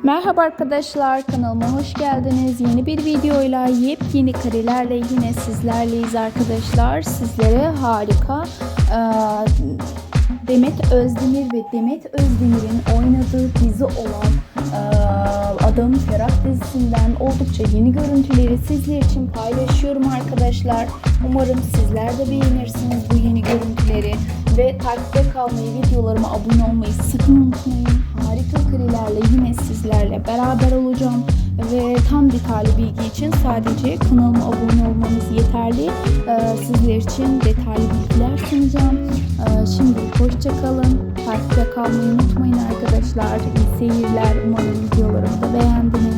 Merhaba arkadaşlar kanalıma hoş geldiniz. Yeni bir videoyla yepyeni karelerle yine sizlerleyiz arkadaşlar. Sizlere harika Demet Özdemir ve Demet Özdemir'in oynadığı dizi olan Adam Ferah dizisinden oldukça yeni görüntüleri sizler için paylaşıyorum arkadaşlar. Umarım sizler de beğenirsiniz bu yeni görüntüleri ve takipte kalmayı, videolarıma abone olmayı sakın unutmayın. Harika karelerle yine sizlerle beraber olacağım ve tam detaylı bilgi için sadece kanalıma abone olmanız yeterli. Ee, sizler için detaylı bilgiler sunacağım. Ee, şimdi hoşça kalın. Takipte kalmayı unutmayın arkadaşlar. İyi seyirler. Umarım videolarımı da beğendiniz.